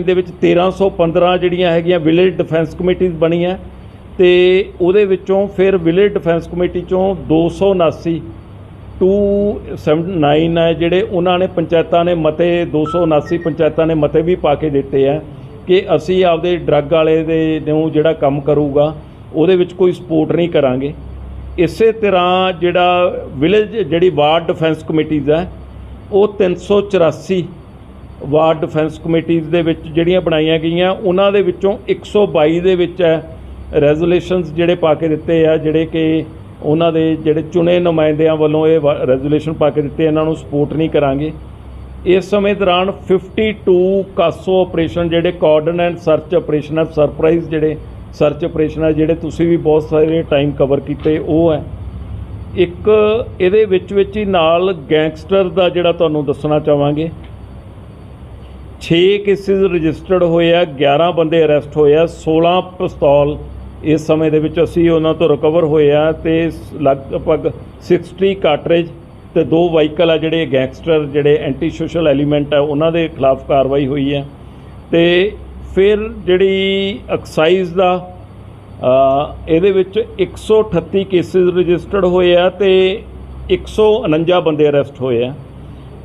ਦੇ ਵਿੱਚ 1315 ਜਿਹੜੀਆਂ ਹੈਗੀਆਂ ਵਿਲੇਜ ਡਿਫੈਂਸ ਕਮੇਟੀਆਂ ਬਣੀਆਂ ਤੇ ਉਹਦੇ ਵਿੱਚੋਂ ਫਿਰ ਵਿਲੇਜ ਡਿਫੈਂਸ ਕਮੇਟੀ ਚੋਂ 279 279 ਹੈ ਜਿਹੜੇ ਉਹਨਾਂ ਨੇ ਪੰਚਾਇਤਾਂ ਨੇ ਮਤੇ 279 ਪੰਚਾਇਤਾਂ ਨੇ ਮਤੇ ਵੀ ਪਾ ਕੇ ਦਿੱਤੇ ਆ ਕਿ ਅਸੀਂ ਆਪਦੇ ਡਰੱਗ ਵਾਲੇ ਦੇ ਨੂੰ ਜਿਹੜਾ ਕੰਮ ਕਰੂਗਾ, ਉਹਦੇ ਵਿੱਚ ਕੋਈ ਸਪੋਰਟ ਨਹੀਂ ਕਰਾਂਗੇ। ਇਸੇ ਤਰ੍ਹਾਂ ਜਿਹੜਾ ਵਿਲੇਜ ਜਿਹੜੀ ਵਾਰਡ ਡਿਫੈਂਸ ਕਮੇਟੀਜ਼ ਹੈ ਉਹ 384 ਵਾਰਡ ਡਿਫੈਂਸ ਕਮੇਟੀਜ਼ ਦੇ ਵਿੱਚ ਜਿਹੜੀਆਂ ਬਣਾਈਆਂ ਗਈਆਂ, ਉਹਨਾਂ ਦੇ ਵਿੱਚੋਂ 122 ਦੇ ਵਿੱਚ ਹੈ ਰੈਜ਼ੋਲੂਸ਼ਨਸ ਜਿਹੜੇ ਪਾ ਕੇ ਦਿੱਤੇ ਆ, ਜਿਹੜੇ ਕਿ ਉਹਨਾਂ ਦੇ ਜਿਹੜੇ ਚੁਣੇ ਨੁਮਾਇੰਦਿਆਂ ਵੱਲੋਂ ਇਹ ਰੈਜ਼ੋਲੂਸ਼ਨ ਪਾ ਕੇ ਦਿੱਤੇ, ਇਹਨਾਂ ਨੂੰ ਸਪੋਰਟ ਨਹੀਂ ਕਰਾਂਗੇ। ਇਸ ਸਮੇਂ ਦੌਰਾਨ 52 ਕਾਸੋ ਆਪਰੇਸ਼ਨ ਜਿਹੜੇ ਕੋਆਰਡੀਨੇਟ ਸਰਚ ਆਪਰੇਸ਼ਨ ਹੈ ਸਰਪ੍ਰਾਈਜ਼ ਜਿਹੜੇ ਸਰਚ ਆਪਰੇਸ਼ਨ ਹੈ ਜਿਹੜੇ ਤੁਸੀਂ ਵੀ ਬਹੁਤ ਸਾਰੇ ਟਾਈਮ ਕਵਰ ਕੀਤੇ, ਉਹ ਹੈ। ਇੱਕ ਇਹਦੇ ਵਿੱਚ ਵਿੱਚ ਹੀ ਨਾਲ ਗੈਂਗਸਟਰ ਦਾ ਜਿਹੜਾ ਤੁਹਾਨੂੰ ਦੱਸਣਾ ਚਾਹਾਂਗੇ 6 ਕੇਸਿਸ ਰਜਿਸਟਰਡ ਹੋਏ ਆ 11 ਬੰਦੇ ਅਰੈਸਟ ਹੋਏ ਆ 16 ਪਿਸਤੌਲ ਇਸ ਸਮੇਂ ਦੇ ਵਿੱਚ ਅਸੀਂ ਉਹਨਾਂ ਤੋਂ ਰਿਕਵਰ ਹੋਏ ਆ ਤੇ ਲਗਭਗ 60 ਕਾਟਰੇਜ ਤੇ ਦੋ ਵਾਹੀਕਲ ਆ ਜਿਹੜੇ ਗੈਂਗਸਟਰ, ਜਿਹੜੇ ਐਂਟੀ ਸੋਸ਼ਲ ਐਲੀਮੈਂਟ ਆ, ਉਹਨਾਂ ਦੇ ਖਿਲਾਫ ਕਾਰਵਾਈ ਹੋਈ ਹੈ ਤੇ ਫਿਰ ਜਿਹੜੀ ਐਕਸਾਈਜ਼ ਦਾ ਇਹਦੇ ਵਿੱਚ 138 ਕੇਸਿਸ ਰਜਿਸਟਰਡ ਹੋਏ ਆ ਤੇ 149 ਬੰਦੇ ਅਰੈਸਟ ਹੋਏ ਆ।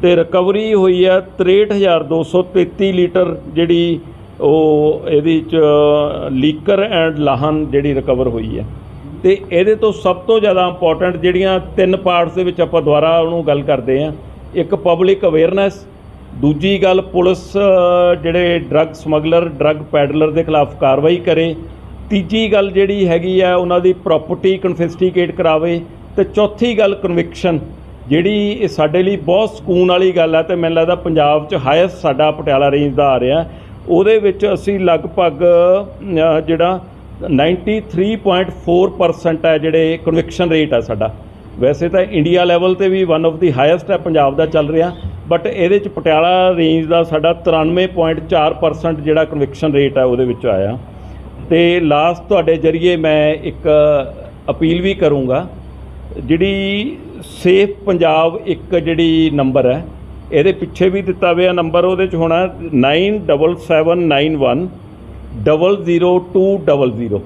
ਤੇ ਰਿਕਵਰੀ ਹੋਈ ਆ 63233 ਲੀਟਰ ਜਿਹੜੀ ਉਹ ਇਹਦੇ ਚ ਲੀਕਰ ਐਂਡ ਲਾਹਨ ਜਿਹੜੀ ਰਿਕਵਰ ਹੋਈ ਹੈ। ਤੇ ਇਹਦੇ ਤੋਂ ਸਭ ਤੋਂ ਜ਼ਿਆਦਾ ਇੰਪੋਰਟੈਂਟ ਜਿਹੜੀਆਂ ਤਿੰਨ ਪਾਰਟਸ ਦੇ ਵਿੱਚ ਆਪਾਂ ਦੁਬਾਰਾ ਉਹਨੂੰ ਗੱਲ ਕਰਦੇ ਆ ਇੱਕ ਪਬਲਿਕ ਅਵੇਅਰਨੈਸ ਦੂਜੀ ਗੱਲ ਪੁਲਿਸ ਜਿਹੜੇ ਡਰੱਗ ਸਮਗਲਰ ਡਰੱਗ ਪੈਡਲਰ ਦੇ ਖਿਲਾਫ ਕਾਰਵਾਈ ਕਰੇ। ਤੀਜੀ ਗੱਲ ਜਿਹੜੀ ਹੈਗੀ ਆ ਉਹਨਾਂ ਦੀ ਪ੍ਰਾਪਰਟੀ ਕਨਫਿਸਟੀਕੇਟ ਕਰਾਵੇ। ਤੇ ਚੌਥੀ ਗੱਲ ਕਨਵਿਕਸ਼ਨ ਜਿਹੜੀ ਇਹ ਸਾਡੇ ਲਈ ਬਹੁਤ ਸਕੂਨ ਵਾਲੀ ਗੱਲ ਹੈ ਤੇ ਮੈਨੂੰ ਲੱਗਦਾ ਪੰਜਾਬ 'ਚ ਹਾਈਐਸਟ ਸਾਡਾ ਪਟਿਆਲਾ ਰੇਂਜ ਦਾ ਆ ਰਿਹਾ। ਉਹਦੇ ਵਿੱਚ ਅਸੀਂ ਲਗਭਗ ਅ, ਜਿਹੜਾ 93.4% ਹੈ ਜਿਹੜੇ ਕਨਵਿਕਸ਼ਨ ਰੇਟ ਹੈ ਸਾਡਾ। ਵੈਸੇ ਤਾਂ ਇੰਡੀਆ ਲੈਵਲ ਤੇ ਵੀ ਵਨ ਆਫ ਦੀ ਹਾਈਐਸਟ ਹੈ ਪੰਜਾਬ ਦਾ ਚੱਲ ਰਿਹਾ। ਬਟ ਇਹਦੇ ਚ ਪਟਿਆਲਾ ਰੇਂਜ ਦਾ ਸਾਡਾ 93.4% ਜਿਹੜਾ ਕਨਵਿਕਸ਼ਨ ਰੇਟ ਹੈ ਉਹਦੇ ਵਿੱਚ ਆਇਆ। ਤੇ ਲਾਸਟ ਤੁਹਾਡੇ ਜਰੀਏ ਮੈਂ ਇੱਕ ਅਪੀਲ ਵੀ ਕਰੂੰਗਾ। ਜਿਹੜੀ ਸੇਫ ਪੰਜਾਬ ਇੱਕ ਜਿਹੜੀ ਨੰਬਰ ਹੈ, ਇਹਦੇ ਪਿੱਛੇ ਵੀ ਦਿੱਤਾ ਹੋਇਆ ਨੰਬਰ ਉਹਦੇ ਚ ਹੋਣਾ 97791 00200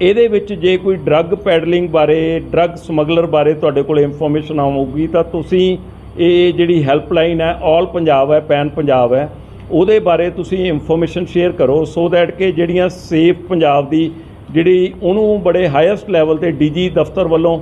ਇਹਦੇ ਵਿੱਚ ਜੇ ਕੋਈ ਡਰੱਗ ਪੈਡਲਿੰਗ ਬਾਰੇ ਡਰੱਗ ਸਮਗਲਰ ਬਾਰੇ ਤੁਹਾਡੇ ਕੋਲ ਇਨਫੋਰਮੇਸ਼ਨ ਆਊਗੀ, ਤਾਂ ਤੁਸੀਂ ਇਹ ਜਿਹੜੀ ਹੈਲਪਲਾਈਨ ਹੈ ਆਲ ਪੰਜਾਬ ਹੈ ਪੈਨ ਪੰਜਾਬ ਹੈ, ਉਹਦੇ ਬਾਰੇ ਤੁਸੀਂ ਇਨਫੋਰਮੇਸ਼ਨ ਸ਼ੇਅਰ ਕਰੋ ਸੋ ਦੈਟ ਕਿ ਜਿਹੜੀਆਂ ਸੇਫ ਪੰਜਾਬ ਦੀ ਜਿਹੜੀ ਉਹਨੂੰ ਬੜੇ ਹਾਈਐਸਟ ਲੈਵਲ ਤੇ ਡੀਜੀ ਦਫ਼ਤਰ ਵੱਲੋਂ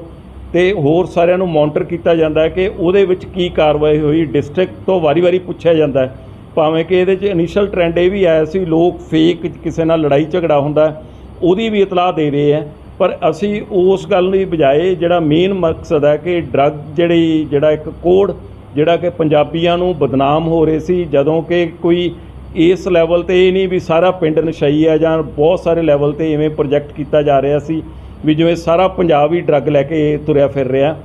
ਤੇ ਹੋਰ ਸਾਰਿਆਂ ਨੂੰ ਮੋਨੀਟਰ ਕੀਤਾ ਜਾਂਦਾ ਹੈ ਕਿ ਉਹਦੇ ਵਿੱਚ ਕੀ ਕਾਰਵਾਈ ਹੋਈ ਡਿਸਟ੍ਰਿਕਟ ਤੋਂ ਵਾਰੀ-ਵਾਰੀ ਪੁੱਛਿਆ ਜਾਂਦਾ ਹੈ। ਭਾਵੇਂ ਕਿ ਇਹਦੇ 'ਚ ਇਨੀਸ਼ੀਅਲ ਟ੍ਰੈਂਡ ਇਹ ਵੀ ਆਇਆ ਸੀ, ਲੋਕ ਫੇਕ ਕਿਸੇ ਨਾਲ ਲੜਾਈ ਝਗੜਾ ਹੁੰਦਾ ਉਹਦੀ ਵੀ ਇਤਲਾਹ ਦੇ ਰਹੇ ਹੈ। ਪਰ ਅਸੀਂ ਉਸ ਗੱਲ ਦੀ ਬਜਾਏ ਜਿਹੜਾ ਮੇਨ ਮਕਸਦ ਹੈ ਕਿ ਡਰੱਗ ਜਿਹੜੀ, ਜਿਹੜਾ ਇੱਕ ਕੋਡ ਜਿਹੜਾ ਕਿ ਪੰਜਾਬੀਆਂ ਨੂੰ ਬਦਨਾਮ ਹੋ ਰਹੇ ਸੀ, ਜਦੋਂ ਕਿ ਕੋਈ ਇਸ ਲੈਵਲ ਤੇ ਇਹ ਨਹੀਂ ਵੀ ਸਾਰਾ ਪਿੰਡ ਨਸ਼ਈ ਹੈ ਜਾਂ ਬਹੁਤ ਸਾਰੇ ਲੈਵਲ ਤੇ ਇਵੇਂ ਪ੍ਰੋਜੈਕਟ ਕੀਤਾ ਜਾ ਰਿਹਾ ਸੀ ਵੀ ਜਿਵੇਂ ਸਾਰਾ ਪੰਜਾਬ ਹੀ ਡਰੱਗ ਲੈ ਕੇ ਤੁਰਿਆ ਫਿਰ ਰਿਹਾ।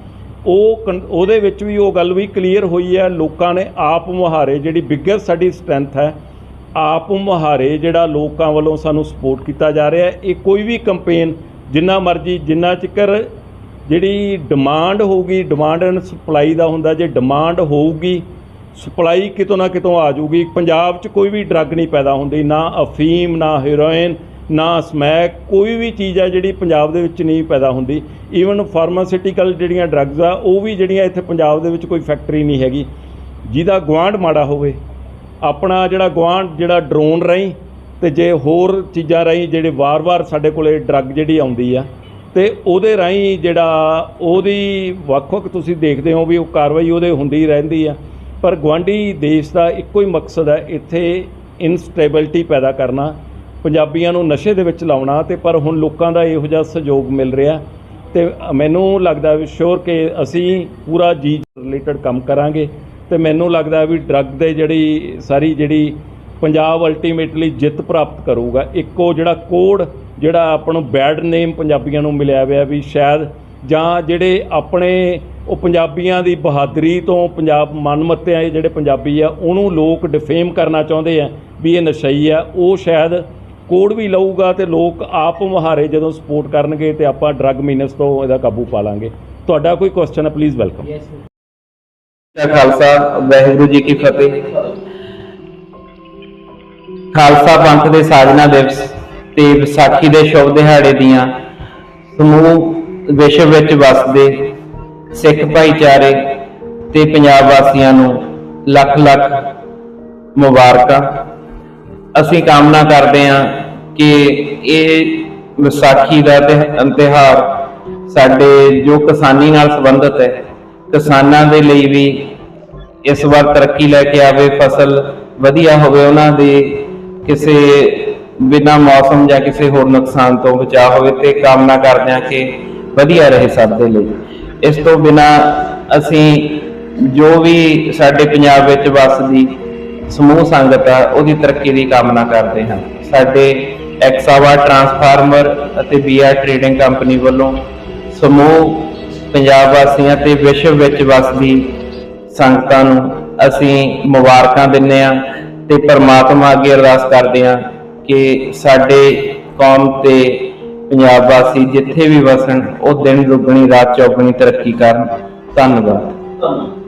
ਉਹ ਕਨ- ਉਹਦੇ ਵਿੱਚ ਵੀ ਉਹ ਗੱਲ ਵੀ ਕਲੀਅਰ ਹੋਈ ਹੈ, ਲੋਕਾਂ ਨੇ ਆਪ ਮੁਹਾਰੇ ਜਿਹੜੀ ਬਿగ్గਰ ਸਾਡੀ ਸਟਰੈਂਥ ਹੈ, ਆਪ ਮੁਹਾਰੇ ਜਿਹੜਾ ਲੋਕਾਂ ਵੱਲੋਂ ਸਾਨੂੰ ਸਪੋਰਟ ਕੀਤਾ ਜਾ ਰਿਹਾ। ਇਹ ਕੋਈ ਵੀ ਕੰਪੇਨ ਜਿੰਨਾ ਮਰਜ਼ੀ, ਜਿੰਨਾ ਚਿਕਰ ਜਿਹੜੀ ਡਿਮਾਂਡ ਹੋਊਗੀ ਡਿਮਾਂਡ ਐਂਡ ਸਪਲਾਈ ਦਾ ਹੁੰਦਾ, ਜੇ ਡਿਮਾਂਡ ਹੋਊਗੀ ਸਪਲਾਈ ਕਿਤੋਂ ਨਾ ਕਿਤੋਂ ਆ ਜਾਊਗੀ। ਪੰਜਾਬ 'ਚ ਕੋਈ ਵੀ ਡਰੱਗ ਨਹੀਂ ਪੈਦਾ ਹੁੰਦੀ, ਨਾ ਅਫੀਮ, ਨਾ ਹੈਰੋਇਨ ਨਾ ਸਮੈਕ, ਕੋਈ ਵੀ ਚੀਜ਼ ਆ ਜਿਹੜੀ ਪੰਜਾਬ ਦੇ ਵਿੱਚ ਨਹੀਂ ਪੈਦਾ ਹੁੰਦੀ। ਈਵਨ ਫਾਰਮਾਸਿਊਟੀਕਲ ਜਿਹੜੀਆਂ ਡਰੱਗਸ ਆ, ਉਹ ਵੀ ਜਿਹੜੀਆਂ ਇੱਥੇ ਪੰਜਾਬ ਦੇ ਵਿੱਚ ਕੋਈ ਫੈਕਟਰੀ ਨਹੀਂ ਹੈਗੀ। ਜਿਹਦਾ ਗੁਆਂਢ ਮਾੜਾ ਹੋਵੇ, ਆਪਣਾ ਜਿਹੜਾ ਗੁਆਂਢ, ਜਿਹੜਾ ਡਰੋਨ ਰਾਹੀਂ ਤੇ ਜੇ ਹੋਰ ਚੀਜ਼ਾਂ ਰਾਹੀਂ ਜਿਹੜੇ ਵਾਰ-ਵਾਰ ਸਾਡੇ ਕੋਲੇ ਡਰੱਗ ਜਿਹੜੀ ਆਉਂਦੀ ਆ, ਤੇ ਉਹਦੇ ਰਾਹੀਂ ਜਿਹੜਾ ਉਹਦੀ ਵੱਖ-ਵੱਖ ਤੁਸੀਂ ਦੇਖਦੇ ਹੋ ਵੀ ਉਹ ਕਾਰਵਾਈ ਉਹਦੇ ਹੁੰਦੀ ਰਹਿੰਦੀ ਆ। ਪਰ ਗੁਆਂਢੀ ਦੇਸ਼ ਦਾ ਇੱਕੋ ਹੀ ਮਕਸਦ ਹੈ ਇੱਥੇ ਇਨਸਟੇਬਿਲਟੀ ਪੈਦਾ ਕਰਨਾ। ਪੰਜਾਬੀਆਂ ਨੂੰ ਨਸ਼ੇ ਦੇ ਵਿੱਚ ਲਾਉਣਾ ਤੇ ਪਰ ਹੁਣ ਲੋਕਾਂ ਦਾ ਇਹੋ ਜਿਹਾ ਸਹਿਯੋਗ ਮਿਲ ਰਿਹਾ ਤੇ ਮੈਨੂੰ ਲੱਗਦਾ ਵੀ ਸ਼ੋਰ ਕਿ ਅਸੀਂ ਪੂਰਾ ਜੀ ਰਿਲੇਟਡ ਕੰਮ ਕਰਾਂਗੇ ਤੇ ਮੈਨੂੰ ਲੱਗਦਾ ਵੀ ਡਰੱਗ ਦੇ ਜਿਹੜੀ ਸਾਰੀ ਜਿਹੜੀ ਪੰਜਾਬ ਅਲਟੀਮੇਟਲੀ ਜਿੱਤ ਪ੍ਰਾਪਤ ਕਰੂਗਾ, ਇੱਕੋ ਜਿਹੜਾ ਕੋਡ ਜਿਹੜਾ ਆਪਾਂ ਨੂੰ ਬੈਡ ਨੇਮ ਪੰਜਾਬੀਆਂ ਨੂੰ ਮਿਲਿਆ ਹੋਇਆ ਵੀ ਸ਼ਾਇਦ ਜਾਂ ਜਿਹੜੇ ਆਪਣੇ ਉਹ ਪੰਜਾਬੀਆਂ ਦੀ ਬਹਾਦਰੀ ਤੋਂ ਪੰਜਾਬ ਮਨਮੱਤੇ ਆ ਜਿਹੜੇ ਪੰਜਾਬੀ ਆ, ਉਹਨੂੰ ਲੋਕ ਡਿਫੇਮ ਕਰਨਾ ਚਾਹੁੰਦੇ ਆ ਵੀ ਇਹ ਨਸ਼ਈ ਆ, ਉਹ ਸ਼ਾਇਦ ਕੋਡ ਵੀ ਲਊਗਾ ਤੇ ਲੋਕ ਆਪ ਮੁਹਾਰੇ ਜਦੋਂ ਸਪੋਰਟ ਕਰਨਗੇ ਤੇ ਆਪਾਂ ਡਰੱਗ ਮੀਨਸ ਤੋਂ ਇਹਦਾ ਕਾਬੂ ਪਾ ਲਾਂਗੇ। ਤੁਹਾਡਾ ਕੋਈ ਕੁਐਸਚਨ ਹੈ ਪਲੀਜ਼ ਵੈਲਕਮ ਖਾਲਸਾ ਵਾਹਿਗੁਰੂ ਜੀ ਕੀ ਫਤਿਹ। ਖਾਲਸਾ ਪੰਥ ਦੇ ਸਾਜਨਾ ਦਿਵਸ ਤੇ ਵਿਸਾਖੀ ਦੇ ਸ਼ੁਭ ਦਿਹਾੜੇ ਦੀਆਂ ਸਮੂਹ ਵਿਸ਼ਵ ਵਿੱਚ ਵਸਦੇ ਸਿੱਖ ਭਾਈਚਾਰੇ ਤੇ ਪੰਜਾਬ ਵਾਸੀਆਂ ਨੂੰ ਲੱਖ ਲੱਖ ਮੁਬਾਰਕਾਂ। ਅਸੀਂ ਕਾਮਨਾ ਕਰਦੇ ਹਾਂ ਕਿ ਇਹ ਵਿਸਾਖੀ ਦਾ ਤਿਹ- ਤਿਉਹਾਰ ਸਾਡੇ ਜੋ ਕਿਸਾਨੀ ਨਾਲ ਸੰਬੰਧਿਤ ਹੈ, ਕਿਸਾਨਾਂ ਦੇ ਲਈ ਵੀ ਇਸ ਵਾਰ ਤਰੱਕੀ ਲੈ ਕੇ ਆਵੇ, ਫਸਲ ਵਧੀਆ ਹੋਵੇ, ਉਹਨਾਂ ਦੇ ਕਿਸੇ ਬਿਨਾ ਮੌਸਮ ਜਾਂ ਕਿਸੇ ਹੋਰ ਨੁਕਸਾਨ ਤੋਂ ਬਚਾ ਹੋਵੇ ਤੇ ਕਾਮਨਾ ਕਰਦੇ ਹਾਂ ਕਿ ਵਧੀਆ ਰਹੇ ਸਭ ਦੇ ਲਈ। ਇਸ ਤੋਂ ਬਿਨਾ ਅਸੀਂ ਜੋ ਵੀ ਸਾਡੇ ਪੰਜਾਬ ਵਿੱਚ ਵੱਸਦੀ ਸਮੂਹ ਸੰਗਤ ਆ, ਉਹਦੀ ਤਰੱਕੀ ਦੀ ਕਾਮਨਾ ਕਰਦੇ ਹਾਂ। ਸਾਡੇ ਐਕਸਾਵਾ ਟਰਾਂਸਫਾਰਮਰ ਅਤੇ ਬੀਆਰ ਟ੍ਰੇਡਿੰਗ ਕੰਪਨੀ ਵੱਲੋਂ ਸਮੂਹ ਪੰਜਾਬ ਵਾਸੀਆਂ ਤੇ ਵਿਸ਼ਵ ਵਿੱਚ ਵਸਦੀ ਸੰਗਤਾਂ ਨੂੰ ਅਸੀਂ ਮੁਬਾਰਕਾਂ ਦਿੰਨੇ ਆ ਤੇ ਪਰਮਾਤਮਾ ਅੱਗੇ ਅਰਦਾਸ ਕਰਦੇ ਆ ਕਿ ਸਾਡੇ ਕੌਮ ਤੇ ਪੰਜਾਬ ਵਾਸੀ ਜਿੱਥੇ ਵੀ ਵਸਣ, ਉਹ ਦਿਨ ਦੁੱਗਣੀ, ਰਾਤ ਚੌਗਣੀ ਤਰੱਕੀ ਕਰਨ। ਧੰਨਵਾਦ। ਧੰਨਵਾਦ।